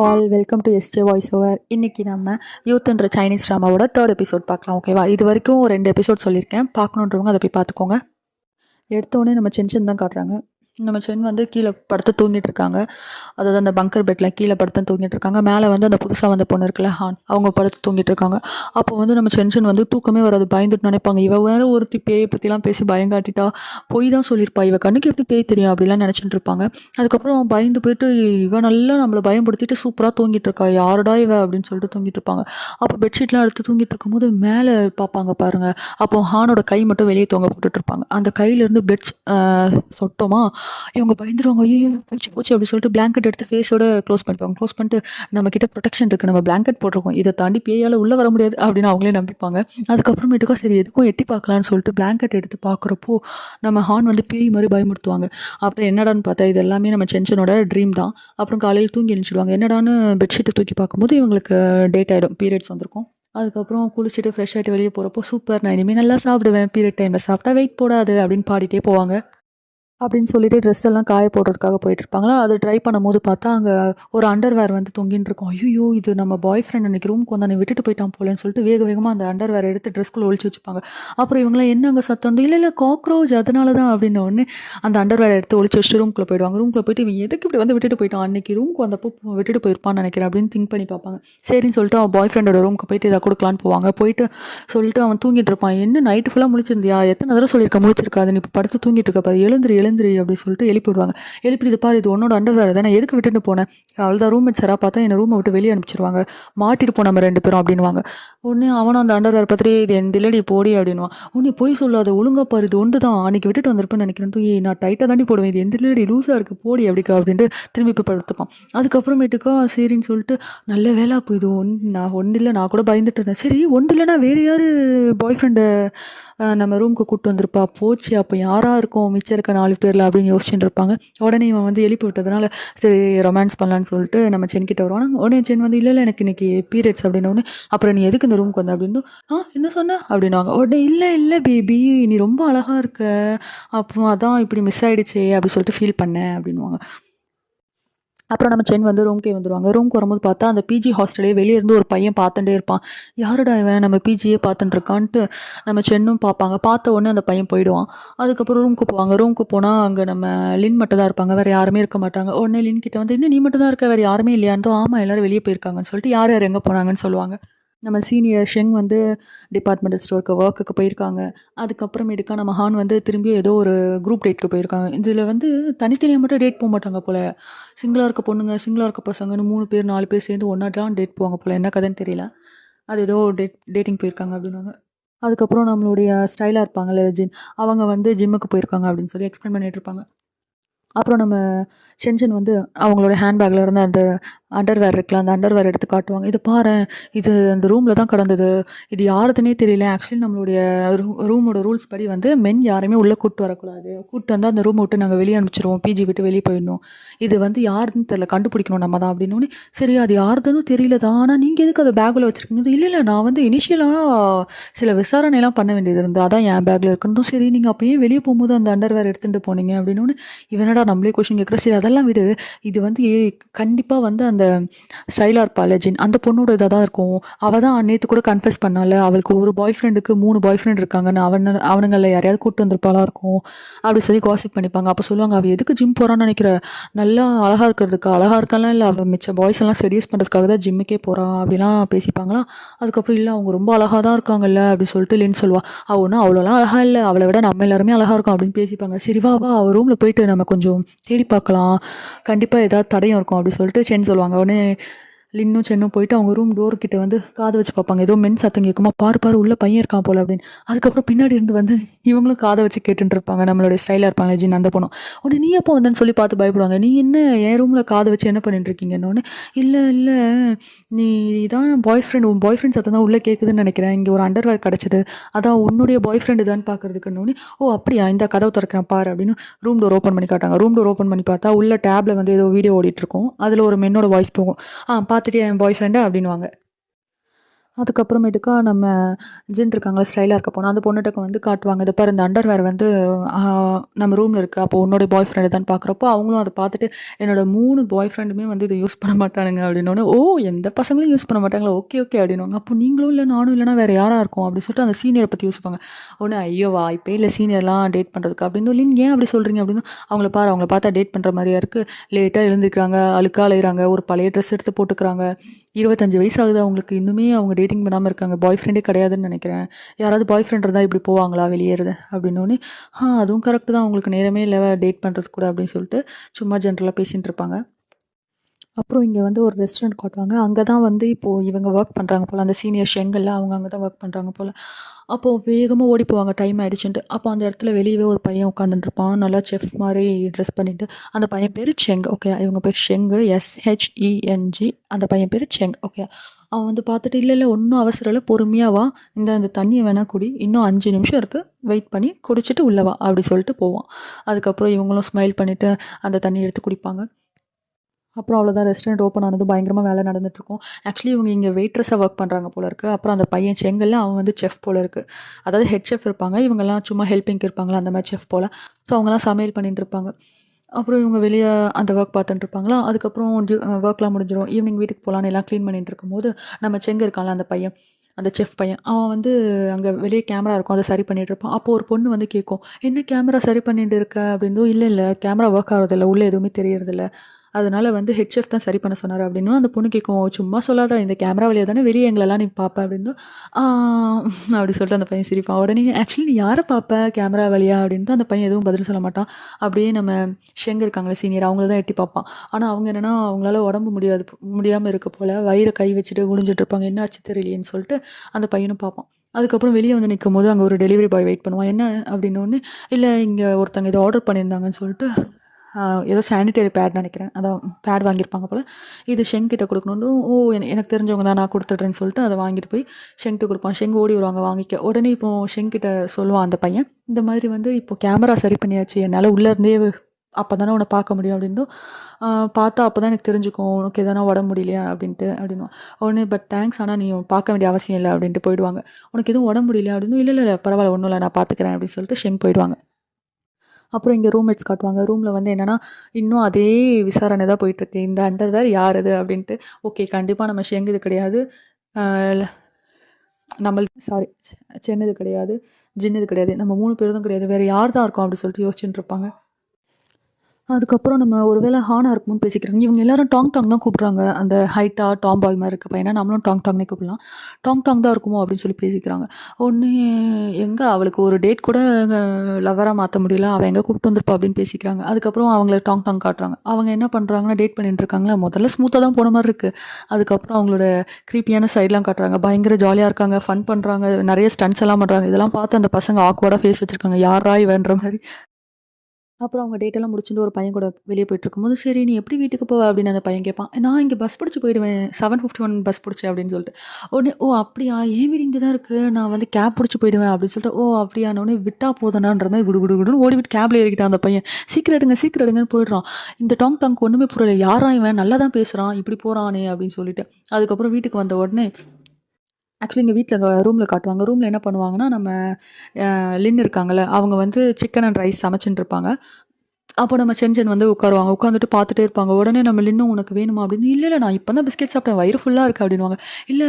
All welcome to எஸ்டே voice over இன்றைக்கி நம்ம யூத்ன்ற சைனீஸ் ட்ராமாவோட தேர்ட் எபிசோட் பார்க்கலாம் ஓகேவா இது வரைக்கும் ரெண்டு எபிசோட் சொல்லியிருக்கேன். பார்க்கணுன்றவங்க அதை போய் பார்த்துக்கோங்க. எடுத்தோடனே நம்ம சென்ஷன் தான் காட்டுறாங்க. நம்ம சென் வந்து கீழே படுத்து தூங்கிட்டு இருக்காங்க அதாவது அந்த பங்கர் பெட்டில் கீழே படுத்து தூங்கிட்டு இருக்காங்க மேலே வந்து அந்த புதுசாக வந்த பொண்ணு இருக்குல்ல ஹான் அவங்க படுத்து தூங்கிட்டு இருக்காங்க அப்போ வந்து நம்ம சென்ஷன் வந்து தூக்கமே வராது பயந்துட்டு நினைப்பாங்க. இவ வேற ஒருத்தி பேயை பற்றிலாம் பேசி பயம் காட்டிட்டா பொய் தான் சொல்லியிருப்பா. இவ கண்ணுக்கு எப்படி பேய் தெரியும் அப்படிலாம் நினச்சிட்டு இருப்பாங்க அதுக்கப்புறம் பயந்து போயிட்டு இவ நல்லா நம்மளை பயன்படுத்திட்டு சூப்பராக தூங்கிட்டு இருக்கா யாருடா இவ அப்படின்னு சொல்லிட்டு தூங்கிட்டு இருப்பாங்க அப்போ பெட்ஷீட்லாம் எடுத்து தூங்கிட்டு இருக்கும்போது மேலே பார்ப்பாங்க பாருங்கள் அப்போ ஹானோட கை மட்டும் வெளியே தொங்க போட்டுட்டு இருப்பாங்க அந்த கையிலேருந்து பெட் சொட்டோமா இவங்க பயந்துருவாங்க ஐயோ போச்சு போச்சு அப்படி சொல்லிட்டு பிளாங்கெட் எடுத்து ஃபேஸோட க்ளோஸ் பண்ணிப்பாங்க. க்ளோஸ் பண்ணிட்டு நம்ம கிட்ட ப்ரொடெக்ஷன் இருக்குது நம்ம பிளாங்கெட் போட்டிருக்கோம். இதை தாண்டி பேயால் உள்ளே வர முடியாது அப்படின்னு அவங்களே நம்பிப்பாங்க. அதுக்கப்புறமேட்டுக்கா சரி எதுக்கும் எட்டி பார்க்கலான்னு சொல்லிட்டு பிளாங்கெட் எடுத்து பார்க்குறப்போ நம்ம ஹார்ன் வந்து பேய் மாதிரி பயமுறுத்துவாங்க. அப்புறம் என்னடான்னு பார்த்தா இது எல்லாமே நம்ம சென்ஷனோட ட்ரீம் தான். அப்புறம் காலையில் தூங்கி எழுச்சிடுவாங்க என்னடான்னு பெட்ஷீட்டை தூக்கி பார்க்கும்போது இவங்களுக்கு டேட் ஆகிடும் பீரியட்ஸ் வந்திருக்கும். அதுக்கப்புறம் குளிச்சுட்டு ஃப்ரெஷ் ஆகிட்டு வெளியே போகிறப்போ சூப்பர் நான் இனிமேல் நல்லா சாப்பிடுவேன். பீரியட் டைமில் சாப்பிட்டா வெயிட் போடாது அப்படின்னு பாடிட்டே போவாங்க. அப்படின்னு சொல்லிட்டு ட்ரெஸ் எல்லாம் காய போடுறதுக்காக போயிட்டு இருப்பாங்களா அதை ட்ரை பண்ணும்போது பார்த்தா அங்கே ஒரு அண்டர்வேர் வந்து தொங்கின்னு இருக்கும். ஐயோ இது நம்ம பாய் ஃப்ரெண்ட் அன்றைக்கி ரூமுக்கு வந்து விட்டுட்டு போயிட்டான் போலன்னு சொல்லிட்டு வேக வேகமாக அந்த அண்டர்வேர் எடுத்து ட்ரெஸ்க்குள்ளே ஒழிச்சு வச்சுப்பாங்க. அப்புறம் இவங்களாம் என்னங்க சத்தம் இல்லை இல்லை காக்ரோச் அதனால தான் அப்படின்ன உடனே அந்த அண்டர்வேர் எடுத்து ஒழிச்சு வச்சுட்டு ரூம்குள்ளே போயிடுவாங்க. ரூம்குள்ளே போயிட்டு இவன் எதுக்கு இப்படி வந்து விட்டுட்டு போயிட்டான்? அன்றைக்கி ரூமுக்கு வந்தப்போ விட்டுட்டு போயிருப்பான்னு நினைக்கிறேன் அப்படின்னு திங்க் பண்ணி பார்ப்பாங்க. சரின்னு சொல்லிட்டு அவன் பாய் ஃப்ரெண்டோட ரூமுக்கு போயிட்டு இதை கொடுக்கலான்னு போவாங்க. போயிட்டு சொல்லிட்டு அவன் தூங்கிட்டு இருப்பான். என்ன நைட்டு ஃபுல்லாக முழிச்சிருந்தியா? எத்தனை தடவை சொல்லியிருக்க? முழிச்சிருக்காது நீ இப்போ படுத்து தூங்கிட்டு இருக்க பாரு. எழுந்துரு எழுந்திரி அப்படின்னு சொல்லிட்டு எழுப்பி விடுவாங்க. எழுப்பி இது பாரு இது உன்னோட அண்டர்வேர் தானே எதுக்கு விட்டுட்டு போனேன் அவ்வளோதான் ரூம்மேட் சராக பார்த்தா என்னை ரூமை விட்டு வெளியே அனுப்பிச்சிருவாங்க. போன நம்ம ரெண்டு பேரும் அப்படின்வாங்க உடனே அவனும் அந்த அண்டர்வேர் பார்த்துட்டு இது என் தில்லடி போடி அப்படின்வான் உன்னை போய் சொல்லாத ஒழுங்கா பாரு இது ஒன்று தான் அன்றைக்கி விட்டுட்டு வந்திருப்பேன்னு நினைக்கிறேன். ஏ நான் டைட்டாக தாண்டி போடுவேன். இது எந்த தில்லடி லூஸாக இருக்குது போடி அப்படிக்கா அப்படின்ட்டு திரும்பி போய் படுத்துப்பான். அதுக்கப்புறமேட்டுக்கா சரின்னு சொல்லிட்டு நல்ல வேலை அப்போ இது ஒன் நான் ஒன்று இல்லை நான் கூட பயந்துட்டு இருந்தேன். சரி ஒன்று இல்லைனா வேறு யார் பாய் ஃப்ரெண்டை நம்ம ரூமுக்கு கூப்பிட்டு வந்திருப்பா? போச்சு அப்போ யாராக இருக்கும்? மிச்சம் இருக்க நாலு பேரில் அப்படின்னு யோசிச்சுட்டு இருப்பாங்க உடனே இவன் வந்து எழுப்பி விட்டதுனால சரி ரொமான்ஸ் பண்ணலான்னு சொல்லிட்டு நம்ம சென் கிட்ட வருவான். உடனே சென் வந்து இல்லை இல்லை எனக்கு இன்னைக்கு பீரியட்ஸ் அப்படின்னு அப்புறம் நீ எதுக்கு இந்த ரூமுக்கு வந்த? அப்படின்னு ஆ என்ன சொன்ன? அப்படின்னுவாங்க. உடனே இல்லை இல்லை பேபி நீ ரொம்ப அழகாக இருக்க. அப்புறம் அதான் இப்படி மிஸ் ஆகிடுச்சே அப்படி சொல்லிட்டு ஃபீல் பண்ணேன் அப்படின்வாங்க அப்புறம் நம்ம சென் வந்து ரூம்க்கே வந்துடுவாங்க ரூம்க்கு வரும்போது பார்த்தா அந்த பிஜி ஹாஸ்டலே வெளியே இருந்து ஒரு பையன் பார்த்துட்டே இருப்பான். யாருடா இவன்? நம்ம பிஜியே பார்த்துட்டுருக்கான்ட்டு நம்ம சென்னும் பார்ப்பாங்க. பார்த்த உடனே அந்த பையன் போயிடுவான். அதுக்கப்புறம் ரூமுக்கு போவாங்க. ரூமுக்கு போனால் அங்கே நம்ம லின் மட்டும் தான் இருப்பாங்க. வேறு யாருமே இருக்க மாட்டாங்க. உடனே லின் கிட்ட வந்து இன்னும் நீ மட்டும் தான் இருக்க? வேறு யாருமே இல்லையான்னு ஆமாம் எல்லோரும் வெளியே போயிருக்காங்கன்னு சொல்லிட்டு யார் யார் எங்கே போனாங்கன்னு சொல்லுவாங்க. நம்ம சீனியர் ஷெங் வந்து டிபார்ட்மெண்டல் ஸ்டோருக்கு ஒர்க்குக்கு போயிருக்காங்க. அதுக்கப்புறமேட்டுக்கா நம்ம ஹான் வந்து திரும்பி ஏதோ ஒரு குரூப் டேட்க்கு போயிருக்காங்க. இதில் வந்து தனித்தனியாக மட்டும் டேட் போக மாட்டாங்க போல். சிங்கிளாக இருக்க பொண்ணுங்க சிங்கிளாக இருக்க பசங்கன்னு மூணு பேர் நாலு பேர் சேர்ந்து ஒன்றாட்லாம் டேட் போவாங்க போல். என்ன கதைன்னு தெரியல. அது ஏதோ டேட் டேட்டிங் போயிருக்காங்க அப்படின்னாங்க. அதுக்கப்புறம் நம்மளுடைய ஸ்டைலாக இருப்பாங்கல்ல ஜின் அவங்க வந்து ஜிம்முக்கு போயிருக்காங்க அப்படின்னு சொல்லி எக்ஸ்பிளைன் பண்ணிட்டு இருப்பாங்க. அப்புறம் நம்ம சென்ஷன் வந்து அவங்களோட ஹேண்ட்பேக்கில் இருந்து அந்த அண்டர்வேர் இருக்கலாம் அந்த அண்டர்வேர் எடுத்து காட்டுவாங்க. இது பாரு இது அந்த ரூமில் தான் கடந்தது. இது யாருதுன்னே தெரியல. ஆக்சுவலி நம்மளுடைய ரூ ரூமோட ரூல்ஸ் படி வந்து மென் யாருமே உள்ளே கூட்டு வரக்கூடாது. கூப்பிட்டு வந்தால் அந்த ரூமை விட்டு நாங்கள் வெளியே அனுப்பிச்சிருவோம். பிஜி விட்டு வெளியே போயிடணும். இது வந்து யாருதுன்னு தெரியல. கண்டுபிடிக்கணும் நம்ம தான். அப்படின்னு சரி அது யாருதுன்னு தெரியல தான். ஆனால் நீங்கள் எதுக்கு அதை பேக்கில் வச்சுருக்கீங்க? இல்லை இல்லை நான் வந்து இனிஷியலாக சில விசாரணைலாம் பண்ண வேண்டியது இருந்து அதான் என் பேக்கில் இருக்கணும் சரி நீங்கள் அப்பயே வெளியே போகும்போது அந்த அண்டர்வேர் எடுத்துகிட்டு போனீங்க. அப்படின்னு இவனடா நம்மளே கொஷின் கேட்குற சரி அதெல்லாம் விடு. இது வந்து கண்டிப்பாக வந்து அந்த ஸ்டைலாக ஸ்டைலார் லெஜின் அந்த பொண்ணோட இதாக தான் இருக்கும். அவள் தான் நேற்று கூட கன்ஃபெஸ் பண்ணால அவளுக்கு ஒரு பாய் ஃப்ரெண்டுக்கு மூணு பாய் ஃப்ரெண்ட் இருக்காங்கன்னு. அவன அவனுங்களில் யாரையாவது கூப்பிட்டு வந்திருப்பாளா இருக்கும். அப்படி சொல்லி காசிப் பண்ணிப்பாங்க. அப்போ சொல்லுவாங்க அவள் எதுக்கு ஜிம் போகிறான்னு நினைக்கிற? நல்லா அழகாக இருக்கிறதுக்கு அழகாக இருக்கலாம் இல்லை அவள் மிச்ச பாய்ஸ் எல்லாம் செடியூஸ் பண்ணுறதுக்காக தான் ஜிம்முக்கே போகிறா அப்படிலாம் பேசிப்பாங்களா? அதுக்கப்புறம் இல்லை அவங்க ரொம்ப அழகாக தான் இருக்காங்கல்ல அப்படி சொல்லிட்டு லின் சொல்லுவாள் அவள் ஒன்றும் அவ்வளோலாம் அழகாக இல்லை. அவளை விட நம்ம எல்லாருமே அழகாக இருக்கும் அப்படின்னு பேசிப்பாங்க. சரி அவள் ரூமில் போயிட்டு நம்ம கொஞ்சம் தேடி பார்க்கலாம். கண்டிப்பாக ஏதாவது தடையும் இருக்கும் அப்படி சொல்லிட்டு சென் சொல்லுவாங்க. உடனே லின்னும் சென்னும் போயிட்டு அவங்க ரூம் டோர் கிட்ட வந்து காது வச்சு பார்ப்பாங்க. ஏதோ மென் சத்தம் கேட்குமா? பாரு பாரு உள்ள பையன் இருக்கான் போல அப்படின்னு. அதுக்கப்புறம் பின்னாடி இருந்து வந்து இவங்களும் காதை வச்சு கேட்டுட்டு இருப்பாங்க. நம்மளுடைய ஸ்டைலாக இருப்பாங்க ஜின் அந்த பொண்ணும் உடனே நீ எப்போ வந்தேன்னு சொல்லி பார்த்து பயப்படுவாங்க. நீ என்ன என் ரூமில் காதை வச்சு என்ன பண்ணிட்டு இருக்கீங்கன்னு இல்லை இல்லை நீ இதான் பாய் ஃப்ரெண்ட் உன் பாய் ஃப்ரெண்ட் சத்தம் தான் உள்ளே கேட்குதுன்னு நினைக்கிறேன். இங்கே ஒரு அண்டர்வேர் கிடச்சிது. அதான் உன்னுடைய பாய் ஃப்ரெண்டு தான் பார்க்கறதுக்குன்னு ஓ அப்படியா? இந்த கதவை திறக்கிறேன் பாரு அப்படின்னு ரூம் டோர் ஓப்பன் பண்ணி காட்டாங்க ரூம் டோர் ஓப்பன் பண்ணி பார்த்தா உள்ள டேப்ல வந்து ஏதோ வீடியோ ஓடிட்டு இருக்கும். அதில் ஒரு மென்னோட வாய்ஸ் போகும். ஆ பார்த்துட்டு என் பாய் ஃப்ரெண்டு அப்படின்வாங்க அதுக்கப்புறமேட்டுக்கா நம்ம ஜின் இருக்காங்களா ஸ்டைலாக இருக்க போனால் அந்த பொண்ணுகிட்ட வந்து காட்டுவாங்க. இதை பாரு இந்த அண்டர்வேர் வந்து நம்ம ரூமில் இருக்குது அப்போ உன்னோட பாய் ஃப்ரெண்டு தான் பார்க்குறப்போ அவங்களும் அதை பார்த்துட்டு என்னோட மூணு பாய் ஃப்ரெண்டுமே வந்து இதை யூஸ் பண்ண மாட்டானுங்க அப்படின்னோடனே ஓ எந்த பசங்களும் யூஸ் பண்ண மாட்டாங்களா? ஓகே ஓகே அப்படின்னுவாங்க. அப்போ நீங்களும் இல்லை நானும் இல்லைனா வேறு யாராக இருக்கும்? அப்படின்னு சொல்லிட்டு அந்த சீனியரை பற்றி யோசிப்பாங்க. ஒன்று ஐயோ வாய்ப்பே இல்லை சீனியர்லாம் டேட் பண்ணுறதுக்கு அப்படின்னு சொல்லி ஏன் அப்படி சொல்கிறீங்க அப்படின்னு அவங்கள பாரு அவங்கள பார்த்தா டேட் பண்ணுற மாதிரியா இருக்குது லேட்டாக எழுந்திருக்கிறாங்க அழுக்கா அலையிறாங்க ஒரு பழைய ட்ரெஸ் எடுத்து போட்டுக்கிறாங்க. இருபத்தஞ்சி வயசு ஆகுது அவங்களுக்கு. இன்னுமே அவங்க டேட் டேட்டிங் பண்ணாமல் இருக்காங்க. பாய் ஃப்ரெண்டே கிடையாதுன்னு நினைக்கிறேன். யாராவது பாய் ஃப்ரெண்ட் இருந்தால் இப்படி போவாங்களா வெளியேறது அப்படின்னோடனே ஆ அதுவும் கரெக்டு தான். அவங்களுக்கு நேரமே இல்லை. டேட் பண்ணுறது கூட அப்படின்னு சொல்லிட்டு சும்மா ஜென்ரலாக பேசிகிட்டு இருப்பாங்க. அப்புறம் இங்கே வந்து ஒரு ரெஸ்டாரண்ட் காட்டுவாங்க. அங்கே தான் வந்து இப்போது இவங்க ஒர்க் பண்ணுறாங்க போல். அந்த சீனியர் ஷெங்கல்ல அவங்க அங்கே தான் ஒர்க் பண்ணுறாங்க போல். அப்போது வேகமாக ஓடி போவாங்க. டைம் ஆகிடுச்சுன்ட்டு அப்போ அந்த இடத்துல வெளியவே ஒரு பையன் உட்காந்துட்டுருப்பான் நல்லா செஃப் மாதிரி ட்ரெஸ் பண்ணிட்டு அந்த பையன் பேர் செங் ஓகே இவங்க பேர் ஷெங்கு எஸ்ஹெச்இஎன்ஜி அந்த பையன் பேர் செங் ஓகே அவன் வந்து பார்த்துட்டு இல்லை இல்லை ஒன்றும் அவசரம் இல்லை பொறுமையாக வா. இந்த அந்த தண்ணியை வேணால் குடி. இன்னும் அஞ்சு நிமிஷம் இருக்குது வெயிட் பண்ணி குடிச்சிட்டு உள்ளே வா. அப்படி சொல்லிட்டு போவான். அதுக்கப்புறம் இவங்களும் ஸ்மைல் பண்ணிவிட்டு அந்த தண்ணி எடுத்து குடிப்பாங்க. அப்புறம் அவ்வளோதான் ரெஸ்டாரண்ட் ஓப்பன் ஆனது பயங்கரமாக வேலை நடந்துட்டுருக்கும். ஆக்சுவலி இவங்க இங்கே வெயிட்ரஸாக ஒர்க் பண்ணுறாங்க போல இருக்குது அப்புறம் அந்த பையன் செங்கல்ல அவன் வந்து செஃப் போல இருக்குது அதாவது ஹெட் செஃப் இருப்பாங்க. இவங்கெல்லாம் சும்மா ஹெல்ப்பிங்க்கு இருப்பாங்களா? அந்த மாதிரி செஃப் போல். ஸோ அவங்கெல்லாம் சமையல் பண்ணிட்டு இருப்பாங்க. அப்புறம் இவங்க வெளியே அந்த ஒர்க் பார்த்துட்டு இருப்பாங்களா அதுக்கப்புறம் ஒர்க்லாம் முடிஞ்சிடும் ஈவினிங் வீட்டுக்கு போகலான்னு எல்லாம் க்ளீன் பண்ணிட்டு இருக்கும்போது நம்ம செங்க இருக்கான்ல அந்த பையன் அந்த செஃப் பையன் அவன் வந்து அங்கே வெளியே கேமரா இருக்கும். அதை சரி பண்ணிட்டு இருப்பான். அப்போ ஒரு பொண்ணு வந்து கேட்கும் என்ன கேமரா சரி பண்ணிட்டு இருக்க? அப்படின்னும் இல்லை இல்லை கேமரா ஒர்க் ஆகிறதில்ல. உள்ளே எதுவுமே தெரியறதில்ல. அதனால் வந்து ஹெச்எஃப் தான் சரி பண்ண சொன்னார் அப்படின்னும் அந்த பொண்ணு கேட்கும் சும்மா சொல்லாத இந்த கேமரா வழியாக தானே வெளியே எங்களெல்லாம் நீ பார்ப்ப அப்படின்னு. அப்படி சொல்லிட்டு அந்த பையன் சிரிப்பான். உடனே ஆக்சுவலி நீ யாரை பார்ப்ப கேமரா வழியா? அப்படின்ட்டு அந்த பையன் எதுவும் பதில் சொல்ல மாட்டான். அப்படியே நம்ம ஷெங்க இருக்காங்களே சீனியர் அவங்கள தான் எட்டி பார்ப்பான் ஆனால் அவங்க என்னென்னா அவங்களால உடம்பு முடியாது முடியாமல் இருக்க போல் வயிறை கை வச்சுட்டு குடிஞ்சிட்டு இருப்பாங்க. என்ன ஆச்சு தெரியலையேன்னு சொல்லிட்டு அந்த பையனும் பார்ப்பான் அதுக்கப்புறம் வெளியே வந்து நிற்கும் போது அங்கே ஒரு டெலிவரி பாய் வெயிட் பண்ணுவான். என்ன? அப்படின்னு இல்லை இங்கே ஒருத்தங்க இதை ஆர்டர் பண்ணியிருந்தாங்கன்னு சொல்லிட்டு ஏதோ சானிடரி பேட் நினைக்கிறேன். அதான் பேட் வாங்கியிருப்பாங்க போல். இது ஷெங்கிட்ட கொடுக்கணுன்னு ஓ எனக்கு தெரிஞ்சவங்க தான் நான் கொடுத்துட்றேன்னு சொல்லிட்டு அதை வாங்கிட்டு போய் ஷெங்கிட்ட கொடுப்பான். ஷெங் ஓடி வருவாங்க வாங்கிக்க. உடனே இப்போ ஷெங்கிட்ட சொல்லுவான் அந்த பையன். இந்த மாதிரி வந்து இப்போ கேமரா சரி பண்ணியாச்சு. என்னால் உள்ளே இருந்தே அப்போ தானே உன்னை பார்க்க முடியும் அப்படின்னு பார்த்தா அப்போ தான் எனக்கு தெரிஞ்சுக்கும். உனக்கு எதனா உடம்பு முடியலையா? அப்படின்ட்டு அப்படின்னுவான். உடனே பட் தேங்க்ஸ் ஆனால் நீ பார்க்க வேண்டிய அவசியம் இல்லை. அப்படின்ட்டு போயிடுவாங்க. உனக்கு எதுவும் உடம்பு முடியலையா? அப்படின்னு இல்லை இல்லை பரவாயில்ல. ஒன்றும் இல்லை. நான் பார்த்துக்கிறேன். அப்படின்னு சொல்லிட்டு ஷெங் போயிடுவாங்க. அப்புறம் இங்கே ரூம்மேட்ஸ் காட்டுவாங்க. ரூமில் வந்து என்னென்னா இன்னும் அதே விசாரணை தான் போயிட்டுருக்கு. இந்த அண்டர்வேர் யார் அது? அப்படின்ட்டு ஓகே கண்டிப்பாக நம்ம ஷெங்குது கிடையாது. நம்ம சாரி சென்னது கிடையாது. ஜின்னது கிடையாது. நம்ம மூணு பேரும் கிடையாது. வேறு யார் தான் இருக்கோம்? அப்படி சொல்லிட்டு யோசிச்சுட்டு இருப்பாங்க. அதுக்கப்புறம் நம்ம ஒருவேளை ஹானாக இருக்கும்னு பேசிக்கிறாங்க. இவங்க எல்லாரும் டாங் டாங் தான் கூப்பிட்றாங்க. அந்த ஹைட்டாக டாம் பாய் மாதிரி இருக்க பையனா. நம்மளும் டாங் டாங்னே கூப்பிடலாம். டாங் டாங் தான் இருக்குமோ அப்படின்னு சொல்லி பேசிக்கிறாங்க. ஒன்று எங்கே அவளுக்கு ஒரு டேட் கூட லவராக மாற்ற முடியல. அவள் எங்கே கூப்பிட்டு வந்திருப்பா அப்படின்னு பேசிக்கிறாங்க. அதுக்கப்புறம் அவங்கள டாங் டாங் காட்டுறாங்க. அவங்க என்ன பண்ணுறாங்கன்னா டேட் பண்ணிட்டு இருக்காங்களா? முதல்ல ஸ்மூத்தாக தான் போன மாதிரி இருக்குது அதுக்கப்புறம் அவங்களோட க்ரீப்பியான சைட்லாம் காட்டுறாங்க. பயங்கர ஜாலியாக இருக்காங்க. ஃபன் பண்ணுறாங்க நிறைய ஸ்டன்ஸ் எல்லாம் பண்ணுறாங்க இதெல்லாம் பார்த்து அந்த பசங்க ஆக்வர்டாக ஃபேஸ் வச்சுருக்காங்க. யாரா இவன்ற மாதிரி. அப்புறம் அவங்க டேட்டெல்லாம் முடிச்சுட்டு ஒரு பையன் கூட வெளியே போயிட்டு இருக்கும்போது சரி நீ எப்படி வீட்டுக்கு போவ? அப்படின்னு அந்த பையன் கேட்பான். நான் இங்கே பஸ் பிடிச்சி போயிடுவேன். செவன் ஃபிஃப்டி ஒன் பஸ் பிடிச்சேன் அப்படின்னு சொல்லிட்டு. உடனே ஓ அப்படியா? ஏன் வீடு இங்கே தான் இருக்குது நான் வந்து கேப் பிடிச்சி போயிடுவேன் அப்படின்னு சொல்லிட்டு ஓ அப்படியானோடனே விட்டா போதனான்ற மாதிரி குடு குடு குடுன்னு ஓடி விட்டு கேப்ல ஏறிக்கிட்டான் அந்த பையன். சீக்கிரம் எடுங்க சீக்கிரம் எடுங்கன்னு போயிடுறான். இந்த டாங் டாங்க் ஒன்றுமே புரியல. யாரா இவன்? நல்லா தான் பேசுகிறான் இப்படி போகிறானே அப்படின்னு சொல்லிட்டு. அதுக்கப்புறம் வீட்டுக்கு வந்த உடனே ஆக்சுவலி எங்கள் வீட்டில் ரூமில் காட்டுவாங்க. ரூமில் என்ன பண்ணுவாங்கன்னா நம்ம லின் இருக்காங்கல்ல அவங்க வந்து சிக்கன் அண்ட் ரைஸ் சமைச்சுட்டு இருப்பாங்க. அப்போ நம்ம செஞ்சன் வந்து உட்காருவாங்க. உட்காந்துட்டு பார்த்துட்டே இருப்பாங்க. உடனே நம்ம இன்னும் உனக்கு வேணுமா அப்படின்னு இல்லை இல்லை நான் இப்போ தான் பிஸ்கெட் சாப்பிட்டேன். வயிறு ஃபுல்லாக இருக்குது அப்படின்வாங்க இல்லை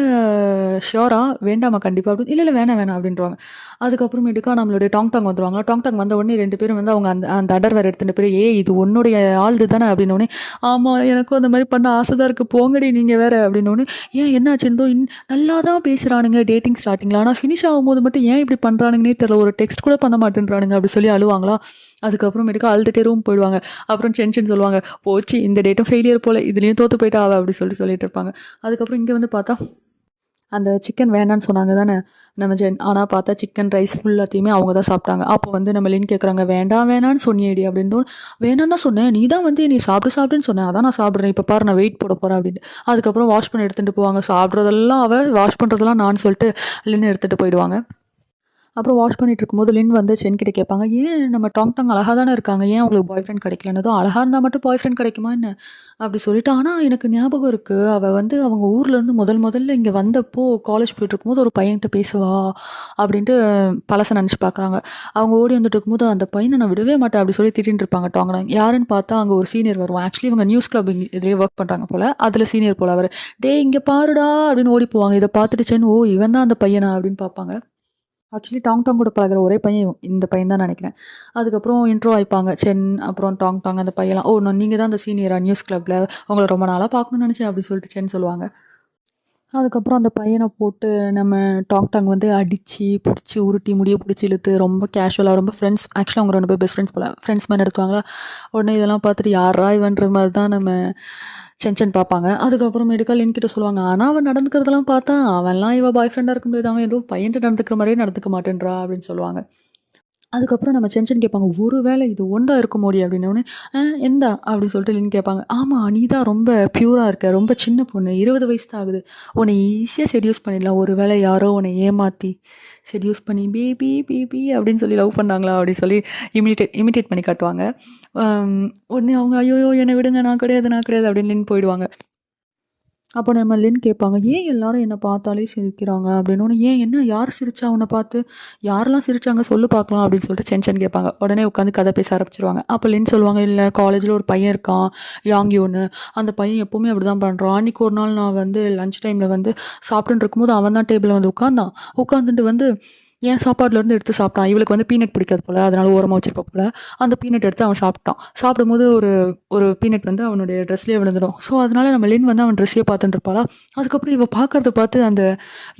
ஷியோரா வேண்டாமா கண்டிப்பாக அப்படின்னு இல்லை இல்லை வேணாம் வேணாம் அப்படின்றவாங்க அதுக்கப்புறமேட்டுக்கா நம்மளுடைய டாங் டாங் வந்துருவாங்க டாங் டாங் வந்த உடனே ரெண்டு பேரும் வந்து அவங்க அந்த அந்த அடர் வேறு எடுத்துகிட்டு போய் ஏ இது உன்னுடைய ஆள்து தானே அப்படின்னோடனே ஆமாம் எனக்கும் அந்த மாதிரி பண்ண ஆசை தான் இருக்குது போங்கடி நீங்கள் வேறு அப்படின்னோடனே ஏன் என்னாச்சுந்தோ இன் நல்லா தான் பேசுகிறானுங்க டேட்டிங் ஸ்டார்டிங்கில் ஆனால் ஃபினிஷ் ஆகும்போது மட்டும் ஏன் இப்படி பண்ணுறானுங்கன்னே தெரியல. ஒரு டெக்ஸ்ட் கூட பண்ண மாட்டேன்றானுங்க அப்படி சொல்லி அழுவாங்களா? அதுக்கப்புறமேட்டுக்கா அழுதுகிட்டே ரூம் போயிடுவாங்க. அப்புறம் டென்ஷன் சொல்லுவாங்க போச்சு இந்த டேட்டும் ஃபெயிலியர் போல் இதுலேயும் தோற்று போயிட்டா அவள் அப்படி சொல்லி சொல்லிட்டு இருப்பாங்க. அதுக்கப்புறம் இங்கே வந்து பார்த்தா அந்த சிக்கன் வேணான்னு சொன்னாங்க தானே நம்ம ஜென் ஆனால் பார்த்தா சிக்கன் ரைஸ் ஃபுல்லாத்தையுமே அவங்க தான் சாப்பிட்டாங்க. அப்போ வந்து நம்ம லின் கேட்குறாங்க வேண்டாம் வேணான்னு சொன்னியடி அப்படின்னு தோணும். வேணாம் தான் சொன்னேன். நீ தான் வந்து நீ சாப்பிட்டு சாப்பிட்டுன்னு சொன்னேன் அதான் நான் சாப்பிட்றேன். இப்போ பாரு நான் வெயிட் போட போகிறேன் அப்படின்னு. அதுக்கப்புறம் வாஷ் பண்ணி எடுத்துகிட்டு போவாங்க. சாப்பிட்றதெல்லாம் அவள் வாஷ் பண்ணுறதெல்லாம் நான் சொல்லிட்டு லின் எடுத்துகிட்டு போயிடுவாங்க. அப்புறம் வாஷ் பண்ணிட்டு இருக்கும்போது லின் வந்து சென் கிட்ட கேட்பாங்க ஏன் நம்ம டாங் டாங் அழகாக தானே இருக்காங்க? ஏன் அவங்களுக்கு பாய் ஃப்ரெண்ட் கிடைக்கலன்னதும் அழகாக இருந்தால் மட்டும் பாய் ஃப்ரெண்ட் கிடைக்குமா என்ன? அப்படி சொல்லிட்டு ஆனால் எனக்கு ஞாபகம் இருக்குது அவள் வந்து அவங்க ஊர்லேருந்து முதல் முதல்ல இங்கே வந்தப்போ காலேஜ் போயிட்டு இருக்கும்போது ஒரு பையன்கிட்ட பேசுவா அப்படின்ட்டு பழசை நினச்சி பார்க்குறாங்க அவங்க ஓடி வந்துட்டு இருக்கும்போது அந்த பையனை நான் விடவே மாட்டேன் அப்படி சொல்லி திட்டின்னு இருப்பாங்க டாங் டாங் யாருன்னு பார்த்தா அங்கே ஒரு சீனியர் வருவோம் ஆக்சுவலி இவங்க நியூஸ் கிளப் இதுலேயே ஒர்க் பண்ணுறாங்க போல் அதில் சீனியர் போல் அவர். டே இங்கே பாருடா அப்படின்னு ஓடி போவாங்க. இதை பார்த்துட்டு சென் ஓ இவன் தான் அந்த பையனா? அப்படின்னு பார்ப்பாங்க. ஆக்சுவலி டாங் டாங் கூட பழகிற ஒரே பையன் இந்த பையன் தான் நினைக்கிறேன். அதுக்கப்புறம் இன்ட்ரோ ஆயிப்பாங்க சென் அப்புறம் டாங் டாங் அந்த பையன்லாம். ஓ நீங்கள் தான் அந்த சீனியரா நியூஸ் கிளப்பில் உங்களை ரொம்ப நாளாக பார்க்கணும்னு நினச்சேன் அப்படி சொல்லிட்டு சென் சொல்லுவாங்க. அதுக்கப்புறம் அந்த பையனை போட்டு நம்ம டாக்டாங் வந்து அடித்து பிடிச்சி உருட்டி முடிய பிடிச்சி இழுத்து ரொம்ப கேஷுவலாக ரொம்ப ஃப்ரெண்ட்ஸ் ஆக்சுவலாக அவங்க ரெண்டு பேர் பெஸ்ட் ஃப்ரெண்ட்ஸ் போல. ஃப்ரெண்ட்ஸ் மாதிரி எடுத்துவாங்களா உடனே இதெல்லாம் பார்த்துட்டு யாரா இவன்ற மாதிரி தான் நம்ம சென்சன் பார்ப்பாங்க. அதுக்கப்புறம் மெடிக்கல் என்கிட்ட சொல்லுவாங்க ஆனால் அவன் நடந்துக்கிறதெல்லாம் பார்த்தா அவன்லாம் இவன் பாய் ஃப்ரெண்டாக இருக்க முடியாது அவன் ஏதோ பையன்ட்டு நடந்துக்கிற மாதிரியே நடந்துக்க மாட்டேன்றா அப்படின்னு சொல்லுவாங்க. அதுக்கப்புறம் நம்ம சென்ஷன் கேட்பாங்க ஒரு வேளை இது ஒன்றா இருக்க முடியும் அப்படின்னோடனே எந்த? அப்படின்னு சொல்லிட்டு லின் கேட்பாங்க. ஆமாம் நீ தான் ரொம்ப பியூராக இருக்க ரொம்ப சின்ன பொண்ணு இருபது வயசு தான் ஆகுது. உன்னை ஈஸியாக செடியூஸ் பண்ணிடலாம். ஒரு வேளை யாரோ உன்னை ஏமாற்றி செடியூஸ் பண்ணி பேபி பேபி அப்படின்னு சொல்லி லவ் பண்ணாங்களா? அப்படின்னு சொல்லி இமிடியேட் இமிடியேட் பண்ணி காட்டுவாங்க. உடனே அவங்க ஐயோ என்னை விடுங்க நான் கிடையாது நான் கிடையாது அப்படின்னு லின் போயிடுவாங்க. அப்போ நம்ம லின் கேட்பாங்க ஏன் எல்லாரும் என்னை பார்த்தாலே சிரிக்கிறாங்க? அப்படின்னு ஏன் என்ன யார் சிரிச்சா உன்னை பார்த்து? யாரெல்லாம் சிரிச்சாங்க சொல்லு பார்க்கலாம் அப்படின்னு சொல்லிட்டு சென்ஷன் கேட்பாங்க. உடனே உட்காந்து கதை பேச ஆரம்பிச்சிருவாங்க. அப்போ லின் சொல்லுவாங்க இல்லை காலேஜில் ஒரு பையன் இருக்கான் யாங்கியோன்னு அந்த பையன் எப்போவுமே அப்படி தான் பண்ணுறான் அன்றைக்கி ஒரு நாள் நான் வந்து லஞ்ச் டைமில் வந்து சாப்பிட்டுட்டு இருக்கும்போது அவன் தான் டேபிளில் வந்து உட்காந்தான் உட்காந்துட்டு வந்து என் சாப்பாடுலேருந்து எடுத்து சாப்பிட்டான். இவளுக்கு வந்து பீனட் பிடிக்காது போல் அதனால ஓரமாக வச்சிருப்பா போல். அந்த பீனட் எடுத்து அவன் சாப்பிட்டான். சாப்பிடும்போது ஒரு ஒரு பீனட் வந்து அவனுடைய ட்ரெஸ்லேயே விழுந்துடும். ஸோ அதனால நம்ம லின் வந்து அவன் ட்ரெஸ்ஸையே பார்த்துட்டு இருப்பாளா? அதுக்கப்புறம் இவன் பார்க்கறத பார்த்து அந்த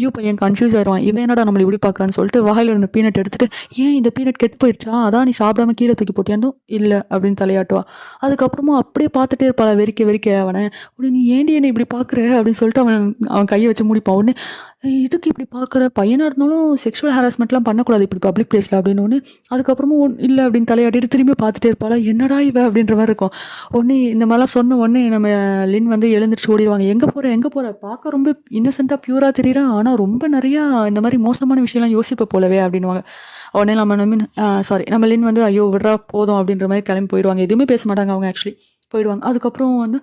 யூ பையன் கன்ஃபியூஸ் ஆயிடுவான். இவன் என்னடா நம்மளை இப்படி பார்க்குறான்னு சொல்லிட்டு வாயில் இருந்த பீனட் எடுத்துட்டு ஏன் இந்த பீனட் கெட்டு போயிடுச்சா அதான் நீ சாப்பிடாம கீழே தூக்கி போட்டியாந்தும் இல்லை அப்படின்னு தலையாட்டுவா. அதுக்கப்புறமா அப்படியே பார்த்துட்டே இருப்பாளா வெறிக்க வெறிக்க. அவனை உடனே நீ ஏண்டி என்னை இப்படி பார்க்குற? அப்படின்னு சொல்லிட்டு அவன் அவன் கையை வச்சு முடிப்பான். உடனே இதுக்கு இப்படி பார்க்குற பையனாக இருந்தாலும் செக்ஷுவல் ஹராஸ்மெண்ட்லாம் பண்ணக்கூடாது இப்படி பப்ளிக் பிளேஸில் அப்படின்னு ஒன்று அதுக்கப்புறமும் இல்லை அப்படின்னு தலையாட்டிட்டு திரும்பி பார்த்துட்டே இருப்பாளா? என்னடா இவ? அப்படின்ற மாதிரி இருக்கும். உடனே இந்த மாதிரிலாம் சொன்ன உடனே நம்ம லின் வந்து எழுந்திரிச்சு ஓடிடுவாங்க. எங்கே போகிற எங்கே போகிற பார்க்க ரொம்ப இன்னசென்ட்டாக பியூராக தெரியுறான் ஆனால் ரொம்ப நிறையா இந்த மாதிரி மோசமான விஷயம்லாம் யோசிப்ப போலவே அப்படின்வாங்க உடனே நம்ம நம்ம சாரி நம்ம லின் வந்து ஐயோ விடுறா போதும் அப்படின்ற மாதிரி கிளம்பி போயிடுவாங்க. எதுவுமே பேச மாட்டாங்க அவங்க ஆக்சுவலி போயிடுவாங்க. அதுக்கப்புறம் வந்து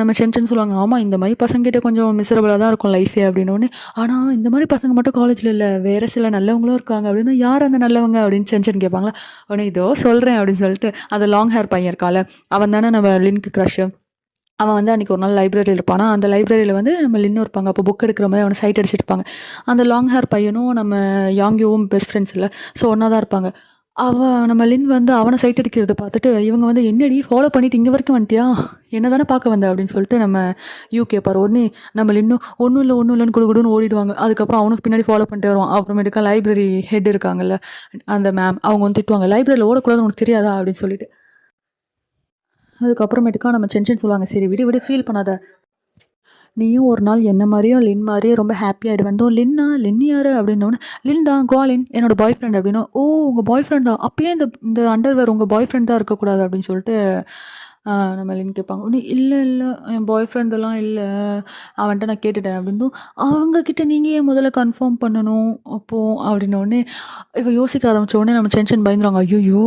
நம்ம சென்சன் சொல்லுவாங்க. ஆமாம் இந்த மாதிரி பசங்கிட்ட கொஞ்சம் மிசரபிளாக தான் இருக்கும் லைஃபே அப்படின்னு ஆனால் இந்த மாதிரி பசங்க மட்டும் காலேஜில் இல்லை வேறு சில நல்லவங்களும் இருக்காங்க அப்படின்னு யார் அந்த நல்லவங்க அப்படின்னு சென்சன் கேட்பாங்களா? உடனே இதோ சொல்கிறேன் அப்படின்னு சொல்லிட்டு அந்த லாங் ஹேர் பையன் இருக்கால அவன் தானே நம்ம லிங்க் க்ரஷ்ஷு அவன் வந்து அன்றைக்கி ஒரு நாள் லைப்ரரியில் இருப்பானா அந்த லைப்ரரியில் வந்து நம்ம லின்னு இருப்பாங்க. அப்போ புக் எடுக்கிற மாதிரி அவனை சைட் அடிச்சிருப்பாங்க அந்த லாங் ஹேர் பையனும் நம்ம யாங்கியோவும் பெஸ்ட் ஃப்ரெண்ட்ஸ் இல்லை ஸோ ஒன்றா தான் இருப்பாங்க. அவன் நம்ம லின் வந்து அவனை சைட் அடிக்கிறத பார்த்துட்டு இவங்க வந்து என்னடி ஃபாலோ பண்ணிட்டு இங்கே வரைக்கும் வந்துட்டியா? என்ன தானே பார்க்க வந்த? அப்படின்னு சொல்லிட்டு நம்ம யூ கேட்பார் உடனே நம்ம லின்னும் ஒன்றும் இல்லை ஒன்றும் இல்லைன்னு குடு ஓடிடுவாங்க. அதுக்கப்புறம் அவனுக்கு பின்னாடி ஃபாலோ பண்ணிட்டு வருவான். அப்புறமேட்டுக்கா லைப்ரரி ஹெட் இருக்காங்கல்ல அந்த மேம் அவங்க வந்து திட்டுவாங்க. லைப்ரரியில் ஓடக்கூடாது உனக்கு தெரியாதா? அப்படின்னு சொல்லிட்டு. அதுக்கப்புறமேட்டுக்கா நம்ம சென்ஷன் சொல்லுவாங்க. சரி விடு விடு ஃபீல் பண்ணாத. நீயும் ஒரு நாள் என்ன மாதிரியும் லின் மாதிரியே ரொம்ப ஹாப்பி ஆகிடுவேன் லின்னா லின் யார்? அப்படின்னோடனே லின் தான் கோலின் என்னோட பாய் ஃப்ரெண்ட் அப்படின்னா ஓ உங்கள் பாய் ஃப்ரெண்டா அப்பயே இந்த இந்த அண்டர்வேர் உங்கள் பாய் ஃப்ரெண்ட் தான் இருக்கக்கூடாது அப்படின்னு சொல்லிட்டு ஆ, நம்ம கேட்பாங்க. உடனே இல்லை இல்லை என் பாய் ஃப்ரெண்டெல்லாம் இல்லை. அவன்கிட்ட நான் கேட்டுட்டேன். அப்படின்னும். அவங்கக்கிட்ட நீங்கள் ஏன் முதல்ல கன்ஃபார்ம் பண்ணணும்? அப்போது அப்படின்னோடனே இவள் யோசிக்க ஆரம்பித்த உடனே நம்ம டென்ஷன் பயந்துருவாங்க. ஐயோ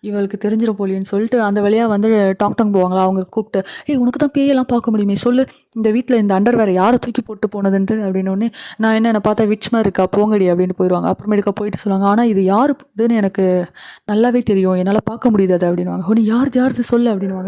இவளுக்கு தெரிஞ்சிட போலின்னு சொல்லிட்டு அந்த வழியாக வந்து டாக் டாங் போவாங்களா? அவங்க கூப்பிட்டு ஏய் உனக்கு தான் பேயெல்லாம் பார்க்க முடியுமே. சொல்லு. இந்த வீட்டில் இந்த அண்டர் வேறு யாரை தூக்கி போட்டு போனதுன்ட்டு? அப்படின்னோடனே நான் என்ன என்னை பார்த்தா விச் மாதிரி இருக்கா? போங்கடி. அப்படின்னு போயிடுவாங்க அப்புறமேட்டுக்கா போயிட்டு சொல்லுவாங்க. ஆனால் இது யார் இதுன்னு எனக்கு நல்லாவே தெரியும். என்னால் பார்க்க முடியாது. அது அப்படின்வாங்க உடனே யார் யார் சொல்லு? அப்படின்வாங்க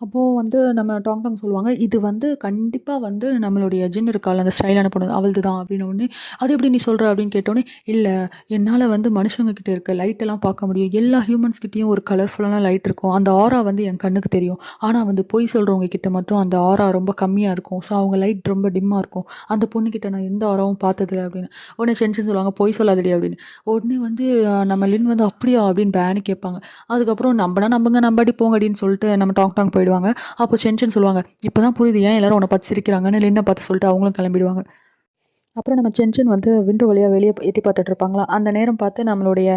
அப்போது வந்து நம்ம டாங் டாங் சொல்லுவாங்க இது வந்து கண்டிப்பாக வந்து நம்மளுடைய ஜின் இருக்காள் அந்த ஸ்டைலான பொண்ணு அவளது தான் அப்படின்னு உடனே அது எப்படி நீ சொல்கிற அப்படின்னு கேட்டோடனே இல்லை என்னால் வந்து மனுஷங்கக்கிட்ட இருக்க லைட்டெல்லாம் பார்க்க முடியும். எல்லா ஹியூமன்ஸ் கிட்டேயும் ஒரு கலர்ஃபுல்லான லைட் இருக்கும். அந்த ஆரா வந்து என் கண்ணுக்கு தெரியும். ஆனால் வந்து பொய் சொல்கிறவங்க கிட்ட மட்டும் அந்த ஆரா ரொம்ப கம்மியாக இருக்கும். ஸோ அவங்க லைட் ரொம்ப டிம்மாக இருக்கும். அந்த பொண்ணுக்கிட்ட நான் எந்த ஆராவும் பார்த்ததில்ல அப்படின்னு. உடனே டென்ஷன் சொல்லுவாங்க பொய் சொல்லாதடி அப்படின்னு. உடனே வந்து நம்ம லின் வந்து அப்படியா? அப்படின்னு பேனு கேட்பாங்க. அதுக்கப்புறம் நம்பனா நம்புங்க நம்பாடி அப்படின்னு சொல்லிட்டு நம்ம டாங் டாங் கிளம்பிடுவாங்க அப்போ சென்ஷன் சொல்லுவாங்க இப்போ தான் புரியுது ஏன் எல்லாரும் உன்னை பார்த்து சிரிக்கிறாங்கன்னு லின்னை பார்த்து சொல்லிட்டு அவங்களும் கிளம்பிடுவாங்க. அப்புறம் நம்ம சென்ஷன் வந்து விண்டோ வழியாக வெளியே எட்டி பார்த்துட்டு இருப்பாங்களா அந்த நேரம் பார்த்து நம்மளுடைய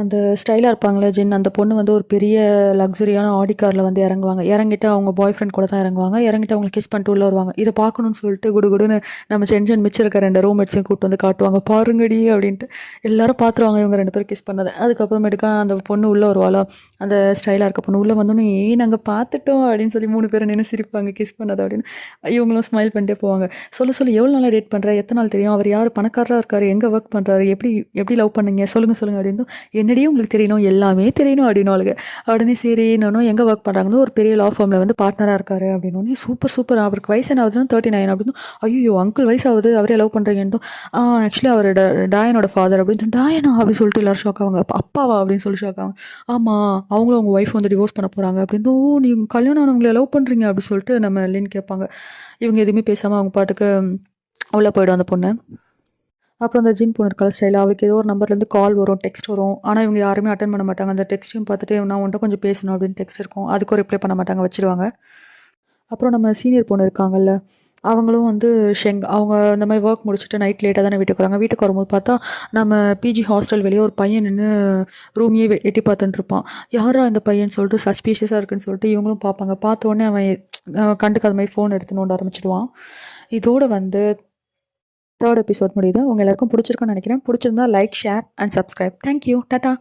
அந்த ஸ்டைலாக இருப்பாங்களே ஜின் அந்த பொண்ணு வந்து ஒரு பெரிய லக்ஸரியான ஆடி காரில் வந்து இறங்குவாங்க. இறங்கிட்டு அவங்க பாய் ஃப்ரெண்ட் கூட தான் இறங்குவாங்க. இறங்கிட்டு அவங்க கிஸ் பண்ணிட்டு உள்ளே வருவாங்க. இதை பார்க்கணும்னு சொல்லிட்டு குடுகுடுன்னு நம்ம சென்ஜன் மிச்சம் இருக்க ரெண்டு ரூம்மேட்ஸையும் கூப்பிட்டு வந்து காட்டுவாங்க. பாருங்கடி அப்படின்ட்டு எல்லாரும் பார்த்துருவாங்க இவங்க ரெண்டு பேரும் கிஸ் பண்ணதை. அதுக்கப்புறமேட்டுக்கா அந்த பொண்ணு உள்ளே வருவாளா? அந்த ஸ்டைலாக இருக்க பொண்ணு உள்ளே வந்தோன்னே ஏன் நாங்கள் பார்த்துட்டோம் அப்படின்னு சொல்லி மூணு பேரும் நின்று சிரிப்பாங்க கிஸ் பண்ணது அப்படின்னு. இவங்களும் ஸ்மைல் பண்ணிட்டே போவாங்க. சொல்ல சொல்லி எவ்வளோ நாளாக டேட் பண்ணுற எத்தனை நாள் தெரியும்? அவர் யார்? பணக்காரராக இருக்கார்? எங்கே ஒர்க் பண்ணுறாரு எப்படி எப்படி லவ் பண்ணுங்க? சொல்லுங்கள் சொல்லுங்கள் அப்படின்னு என்னடியே உங்களுக்கு தெரியணும் எல்லாமே தெரியணும் அப்படின்னு அவளுக்கு. உடனே சரி நானும் எங்கே ஒர்க் பண்ணுறாங்கன்னு ஒரு பெரிய லா ஃபார்மில் வந்து பார்ட்னராக இருக்காரு அப்படின்னு சூப்பர் சூப்பர் அவருக்கு வயசு என்ன ஆகுதுன்னு தேர்ட்டி நைன் அப்படின்னு. ஐயோ அங்கிள் வயசாகுது அவரே லவ் பண்ணுறீங்கன்னு ஆக்சுவலி அவர் ட டாயனோட ஃபாதர் அப்படின்னு டாயனா? அப்படின்னு சொல்லிட்டு எல்லாரும் ஷாக் ஆவாங்க. அப்பாவா? அப்படின்னு சொல்லி ஷாக் ஆவாங்க. ஆமாம் அவங்களும் அவங்க ஒய்ஃப் வந்து டிவோர்ஸ் பண்ண போகிறாங்க அப்படின்னு ஓ நீங்கள் கல்யாணம் ஆனவங்களை லவ் பண்ணுறீங்க அப்படின்னு சொல்லிட்டு நம்ம லின் கேட்பாங்க. இவங்க எதுவுமே பேசாமல் அவங்க பாட்டுக்கு உள்ளே போய்டும் அந்த பொண்ணு. அப்புறம் அந்த ஜின் பொண்ணு இருக்கல ஸ்டைல் அவளுக்கு ஏதோ ஒரு நம்பர்லேருந்து கால் வரும் டெக்ஸ்ட் வரும். ஆனால் இவங்க யாருமே அட்டன் பண்ண மாட்டாங்க. அந்த டெக்ஸ்ட்டையும் பார்த்துட்டு நான் உன்ட்ட கொஞ்சம் பேசணும் அப்படின்னு டெக்ஸ்ட் இருக்கும். அதுக்கும் ரிப்ளை பண்ண மாட்டாங்க வச்சிடுவாங்க அப்புறம் நம்ம சீனியர் பொண்ணு இருக்காங்கல்ல அவங்களும் வந்து ஷெங் அவங்க இந்த மாதிரி ஒர்க் முடிச்சுட்டு நைட் லேட்டாக தானே வீட்டுக்கு வராங்க. வீட்டுக்கு வரும்போது பார்த்தா நம்ம பிஜி ஹாஸ்டல் வெளியே ஒரு பையன் நின்று ரூமையே வெ- எட்டி பார்த்துட்டு இருப்பான். யாரா இந்த பையன்? சொல்லிட்டு சஸ்பீஷியஸாக இருக்குன்னு சொல்லிட்டு இவங்களும் பார்ப்பாங்க. பார்த்த உடனே அவன் கண்டுக்காத மாதிரி ஃபோன் எடுத்து நோண்ட ஆரம்பிச்சிடுவான். இதோடு வந்து தேர்ட் எபிசோட் முடியுது. உங்கள் எல்லாருக்கும் பிடிச்சிருக்குன்னு நினைக்கிறேன். பிடிச்சிருந்தா like share and subscribe thank you tata